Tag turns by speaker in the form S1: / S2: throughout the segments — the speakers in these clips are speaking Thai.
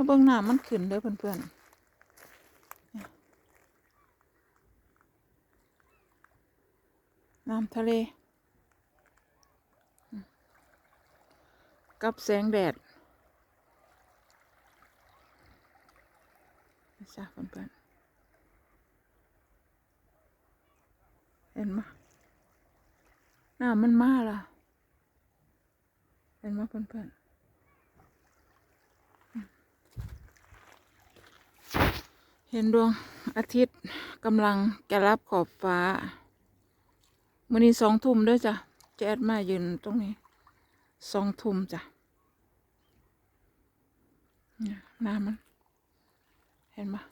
S1: มาเบิ่งหน้ำมันขึ้นเด้อเพื่อนๆน้ำทะเล กับแสงแดดนี่จ้ะเพื่อนๆเห็นไหมน้ำมันมาล่ะ เห็นไหมเพื่อนๆ เห็นดวงอาทิตย์กำลังจะรับขอบฟ้ามื่อนี้สองทุ่มด้วยจ้ะแจ๊ดมายืนตรงนี้สองทุ่มจ้ะน้ำมัน เห็นปะ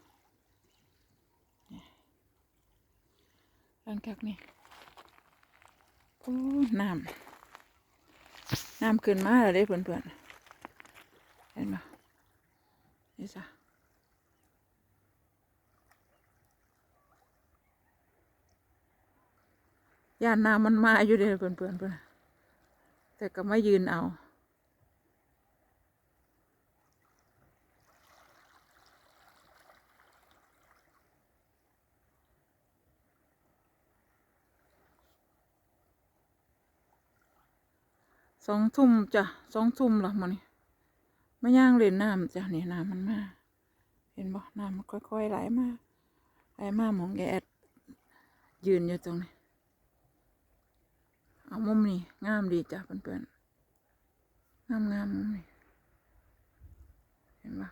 S1: หลังจากนี้โอ้น้ำน้ำขึ้นมาแล้วเด้เพื่อนๆเห็นปะนี่จ้ะ ย่านน้ำมันมาอยู่เด้อเพื่อนเพื่อนเพื่อนแต่ก็ไม่ยืนเอา สองทุ่มจ้ะสองทุ่มหรอมันนี่ไม่ย่างเล่นน้ำจ้ะนี่น้ำมันมาเห็นบ่น้ำมันค่อยๆไหลมาไหลมาหมองแกแอดยืนอยู่ตรงนี้ เอามุมนี้งามดีจ้ะเพื่อนๆงามงามมุมนี้เห็นปะ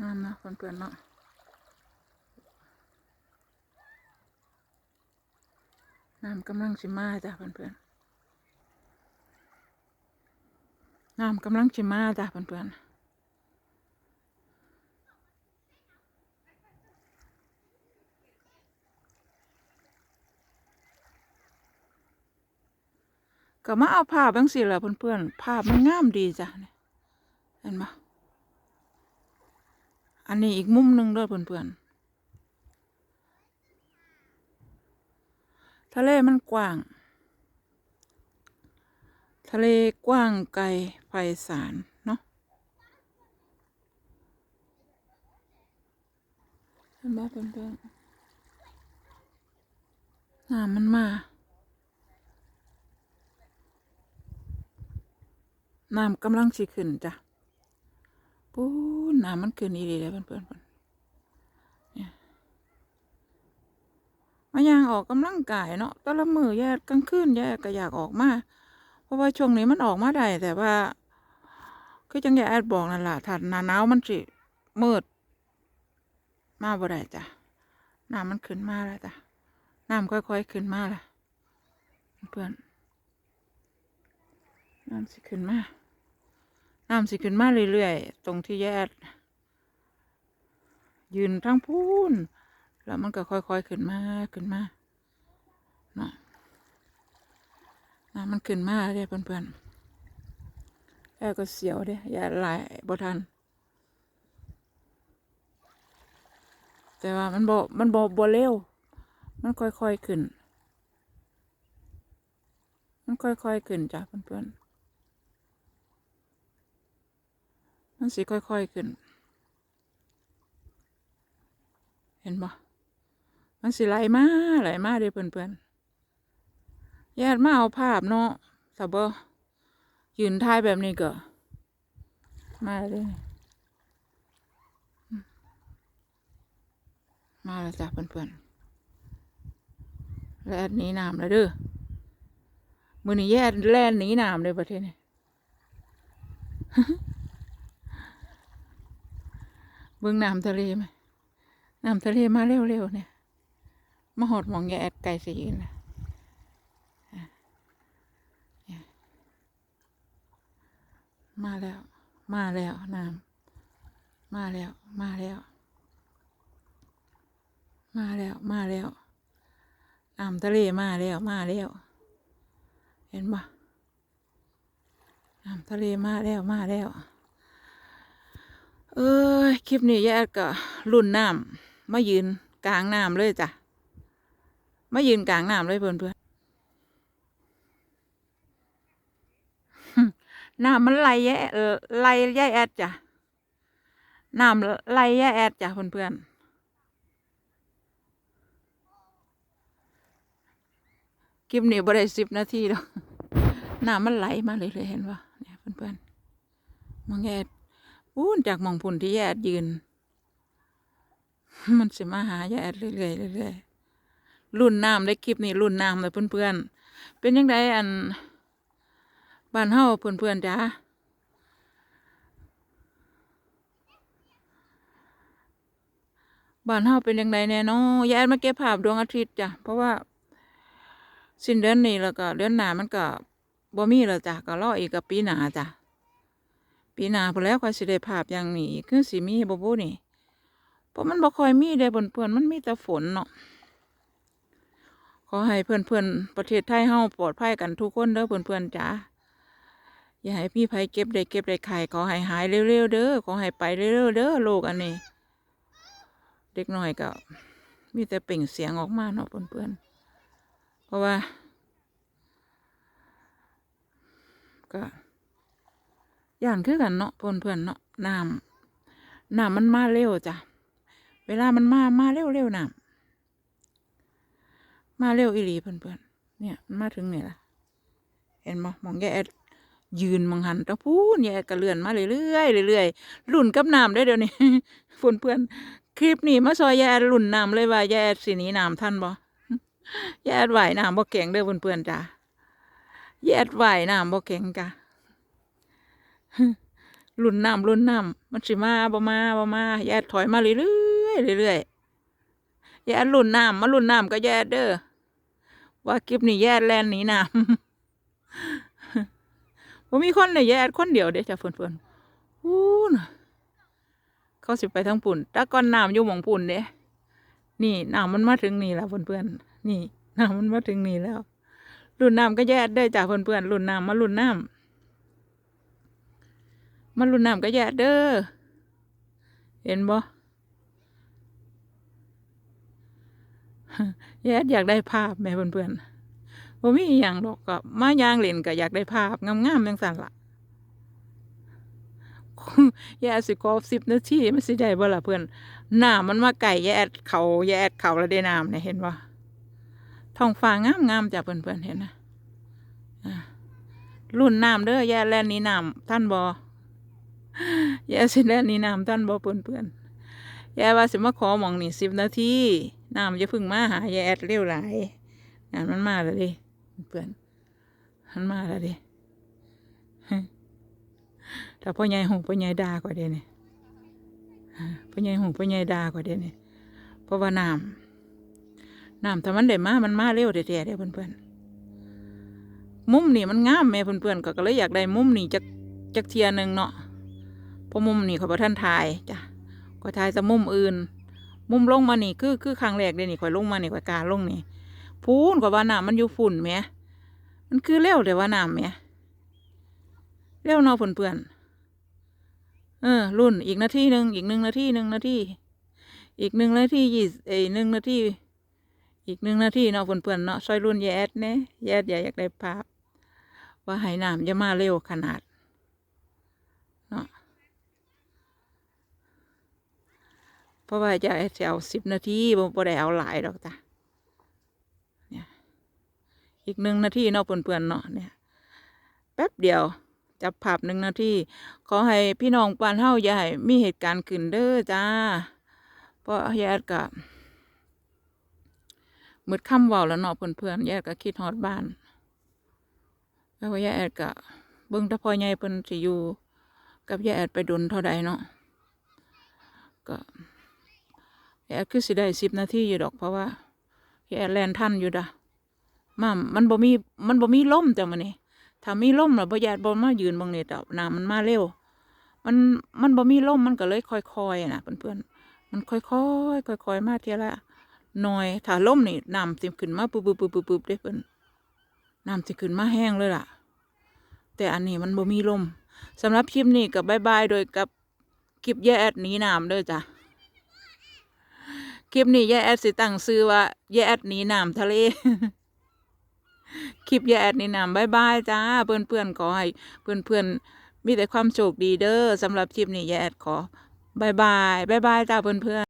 S1: งามนะเพื่อนๆเนาะน้ำกำลังชิมาจ้ะเพื่อนๆน้ำกำลังชิมาจ้ะเพื่อนๆ ก็มาเอาภาพบางสิแหละเพื่อนๆภาพมันงามดีจ้ะเนี่ยเห็นปะอันนี้อีกมุมหนึ่งด้วยเพื่อนๆทะเลมันกว้าง ทะเลกว้างไกลไพศาลเนาะเห็นปะเพื่อนๆน้ำมันมา น้ำกำลังสิขึ้นจ้ะปู้น้ำมันขึ้นอีเลยเพื่อนเพื่อนเนี่ยมาย่างออกกำลังกายเนาะตละมือแย่กลางคืนแย่ก็อยากออกมา เพราะว่าช่วงนี้มันออกมาได้แต่ว่า คือจังแย่แอดบอกนั่นแหละถ้าหน้าหนาวมันสิมืด มาบ่ได้จ้ะน้ำมันขึ้นมาแล้วจ้ะน้ำค่อยๆขึ้นมาละเพื่อนน้ำสิขึ้นมา น้ำสิขึ้นมาเรื่อยๆ ตรงที่แยกยืนทั้งพูนแล้วมันก็ค่อยๆขึ้นมาขึ้นมาเนาะน้ำมันขึ้นมาเด้เพื่อนๆแล้วก็เสียวเด้อย่าไหลบ่ทัน แต่ว่ามันบ่มันบ่บ่เร็ว มันค่อยๆขึ้น มันค่อยๆขึ้นจ้ะเพื่อนๆ มันสิค่อย ๆ ขึ้น เห็นบ่มันสิไหลมาไหลมาเด้เพื่อนๆญาติมาเอาภาพเนาะถ้าบ่ยืนถ่ายแบบนี้ก็มาเลยมาแล้วจ้ะเพื่อนๆแล่นหนีน้ำแล้วเด้อมือนี้แย่แล่นหนีน้ำเลยประเทศนี้ เบิ่งน้ำทะเลไหมน้ำทะเลมาเร็วๆเนี่ยมาหอดหมองแยแอดไก่สีนะมาแล้ว มาแล้วน้ำมาแล้ว มาแล้ว มาแล้ว มาแล้วน้ำทะเลมาแล้ว มาแล้ว เห็นปะน้ำทะเลมาแล้ว มาแล้ว เอ้คลิปนี้แย่ก็รุ่นน้ำมายืนกลางน้ำเลยจ้ะมายืนกลางน้ำเลยเพื่อนเพื่อนน้ำมันไหลแย่ไหลแย่แอดจ้ะน้ำไหลแย่แอดจ้ะเพื่อนเพื่อนคลิปนี้บริสิบนาทีแล้วน้ำมันไหลมาเลยเลยเห็นปะเนี่ยเพื่อนเพื่อนมองแอด พูนจากมองพุ่นที่แยดยืน มันสิมาหาแยดเรื่อยๆเรื่อยๆรุ่นน้ำได้คลิปนี้รุ่นน้ำเลยเพื่อนๆ เป็นยังไงอันบ้านเฮาเพื่อนๆจ้าบ้านเฮาเป็นยังไงแน่นอยายมาเก็บภาพดวงอาทิตย์จ้ะเพราะว่า สิ้นเดือนนี้แล้วก็เดือนหน้ามันก็บ่มีแล้วจ้ะก็รออีกกับปีหน้าจ้ะ ปีหน้าพอแล้วค่อยสิได้ภาพอย่างนี้คือสิมีบ่บ่นี่เพราะมันบ่ค่อยมีเด้เพื่อนมันมีแต่ฝนเนาะขอให้เพื่อนๆประเทศไทยเฮาปลอดภัยกันทุกคนเด้อเพื่อนๆจ้าอย่าให้พี่ไผเก็บได้เก็บได้ไข่ขอให้หายเร็วๆเด้อขอให้ไปเร็วๆเด้อโลกอันนี้ เด็กน้อยก็มีแต่เปล่งเสียงออกมาเนาะเพื่อนๆเพราะว่า ก็ ย่านคือกันเนาะเพื่อนๆเนาะน้ำน้ำมันมาเร็วจ้ะเวลามันมามาเร็วๆน้ำมาเร็วอีหลีเพื่อนๆเนี่ยมันมาถึงเนี่ยละเห็นมั้มองแกแอดยืนมังหันตะพูนแย่กระเลื่อนมาเรื่อยๆเรื่อยๆรุ่นกับน้ำได้เดี๋ยวนี้ฝนเพื่อนคลิปนี้มาซอยแย่รุ่นน้ำเลยว่าแย่สีนี้น้ำท่านบ่แย่ไหวน้ำบ่แข็งเด้อเพื่อนๆจ้าแย่ไหวน้ำบ่แข็งจ้า รุ่นน้ำรุ่นน้ำมันสิมาบ่มาบ่มาแย่ถอยมาเรื่อยๆเรื่อยๆแย่รุ่นน้ำมารุ่นน้ำก็แย่เด้อว่าคลิปนี้แย่แลนหนีน้ำผมมีคนในแย่คนเดียวเด้จ้ะเพื่อนๆพูนเขาสิไปทางปุ่นตะก้อนน้ำอยู่หมองปุ่นเด้นี่น้ำมันมาถึงนี่แล้วเพื่อนๆนี่น้ำมันมาถึงนี่แล้วรุ่นน้ำก็แย่ได้อจ้ะเพื่อนๆรุ่นน้ำมารุ่นน้ำ มารุ่นน้ำก็แย่เด้อ เห็นบ่แย่อยากได้ภาพแม่เพื่อนๆบ่มีอย่างดอกก็มายางเล่นก็อยากได้ภาพงามๆจังซั่นล่ะแย่สิขอสิบนาทีมันสิได้บ่ล่ะเพื่อนหน้ำมันมาไก่แย่เขาแย่เขาแล้วได้น้ำเนี่ยเห็นบ่ท้องฟ้างามๆจ้ะเพื่อนๆเห็นนะรุ่นน้ำเด้อแย่แล่นนี้น้ำท่านบ่ ย่สิแล่นนี้น้ำท่านบ่เพื่อนๆแย่ว่าสิมาขอหมองนี่สิบนาทีน้ำจะพึ่งมาหาแย่เร็วหลายน้ำมันมาแล้วดิเพื่อนหันมาแล้วดิถ้าพ่อใหญ่หูพ่อใหญ่ด่าก็เด้เนี่ยพ่อใหญ่หูพ่อใหญ่ด่าก็เด้เนี่ยเพราะว่าน้ำน้ำถ้ามันได้มา มันมาเร็วแท้ๆเด้เพื่อนๆมุมนี่มันงามแม่เพื่อนๆก็ก็เลยอยากได้มุมนี่จักจักเทียหนึ่งเนาะ พราะมุมนี่เขาประท่านถ่ายจ้ะก็ถ่ายแต่มุมอื่น มุมลงมานี่คือคือครั้งแรกเด้นี่ข่อยลงมานี่ข่อยกาลงนี่พูนกว่าว่าน้ำมันอยู่ฝุ่นแหมมันคือเร็วแต่ว่าน้ำแหมเร็วเนอเพื่อนเออ รุ่นอีกนาทีหนึ่งอีกหนึ่งนาทีหนึ่งนาทีอีกหนึ่งนาทียี่เอ้ยหนึ่งนาทีอีกหนึ่งนาทีเนาะเพื่อนๆเนาะซอยรุ่นแยดเน่แยดอย่อยากได้ภาพ ว่าให้น้ำจะมาเร็วขนาดเนาะ เพราะว่าจะเอาสิบนาทีบ่ได้เอาหลายดอกจ้ะเนี่ยอีกหนึ่งนาทีเนาะเพื่อนๆเนาะเนี่ยแป๊บเดียวจับภาพหนึ่งนาทีขอให้พี่น้องปานเฮาอย่าให้มีเหตุการณ์ขึ้นเด้อจ้า เพราะแยดกับมืดค่ำเว้าแล้วเนาะเพื่อนๆแยดก็คิดฮอดบ้าน แล้วแยดก็เบิ่งตะพอใหญ่เพิ่นสิอยู่ กับแยดไปดนเท่าใดเนาะก็ แยดคือสิได้สิบนาทีอยู่ดอกเพราะว่าแยดแลนทันอยู่ดะมามันบ่มีมันบ่มีล่มจ้ะมันนี่ถ้ามีล่มแล้วบ่ญาติบ่มายืนบางเนี่ดอกน้ำมันมาเร็ว มันมันบ่มีล่มมันก็เลยค่อยๆนะเพื่อนๆมันค่อยๆค่อยๆมาเทียละหน่อยถ้าล่มนี่น้ำสิขึ้นมาปุ๊บปุ๊บปุ๊บปุ๊บปุบเด้เพิ่อนน้ำสิขึ้นมาแห้งเลยล่ะ แต่อันนี้มันบ่มีล่มสำหรับคลิปนี้กับบายบายโดยกับคลิปแย่แอดหนีน้ำเด้อจ้ะ คลิปนี้แยแอดสิตั้งซื้อว่าแยแอดหนีน้ำทะเล คลิปยายแอดหนีน้ำบายบายจ้า เพื่อนๆขอให้เพื่อนๆมีแต่ความโชคดีเด้อสำหรับคลิปนี้ยายแอดขอบายบายบายบายจ้าเพื่อนๆ